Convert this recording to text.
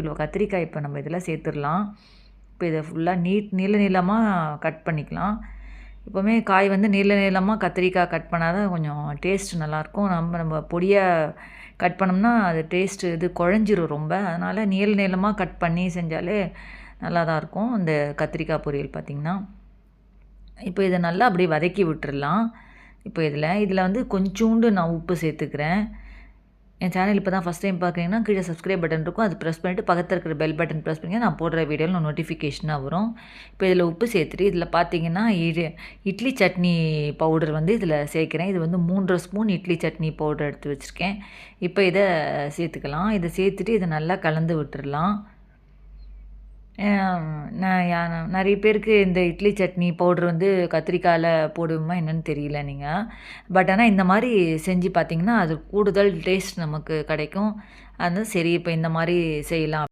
Kilo கத்திரிக்காய் இப்போ நம்ம இதில் சேர்த்துடலாம். இப்போ இதை ஃபுல்லாக நீட் நீள நீளமாக கட் பண்ணிக்கலாம். எப்போவுமே காய் வந்து நீள நீளமாக கத்திரிக்காய் கட் பண்ணால் தான் கொஞ்சம் டேஸ்ட் நல்லாயிருக்கும். நம்ம நம்ம பொடியாக கட் பண்ணோம்னா அது டேஸ்ட்டு இது குழஞ்சிரும் ரொம்ப. அதனால் நீள நீளமாக கட் பண்ணி செஞ்சாலே நல்லா தான் இருக்கும் இந்த கத்திரிக்காய் பொரியல் பார்த்திங்கன்னா இப்போ இதை நல்லா அப்படியே வதக்கி விட்டுடலாம் இப்போ இதில் இதில் வந்து கொஞ்சோண்டு நான் உப்பு சேர்த்துக்கிறேன். என் சேனல் இப்போ தான் ஃபஸ்ட் டைம் பார்க்குறீங்கன்னா கீழே சப்ஸ்கிரைப் பட்டன் இருக்கும். அது ப்ரெஸ் பண்ணிட்டு பக்கத்தில் இருக்கிற பெல் பட்டன் ப்ரெஸ் பண்ணி நான் போடுற வீடியோவில் நோட்டிஃபிகேஷனாக வரும். இப்போ இதில் உப்பு சேர்த்துட்டு இதில் பார்த்தீங்கன்னா இரு இட்லி சட்னி பவுடர் வந்து இதில் சேர்க்குறேன். இது வந்து மூன்றரை ஸ்பூன் இட்லி சட்னி பவுடர் எடுத்து வச்சுருக்கேன். இப்போ இதை சேர்த்துக்கலாம். இதை சேர்த்துட்டு இதை நல்லா கலந்து விட்டுடலாம் நான் நிறைய பேருக்கு இந்த இட்லி சட்னி பவுட்ரு வந்து கத்திரிக்காயில் போடுவோமா என்னன்னு தெரியல நீங்கள் பட் ஆனால் இந்த மாதிரி செஞ்சு பார்த்தீங்கன்னா அது கூடுதல் டேஸ்ட் நமக்கு கிடைக்கும். அது சரி இப்போ இந்த மாதிரி செய்யலாம்.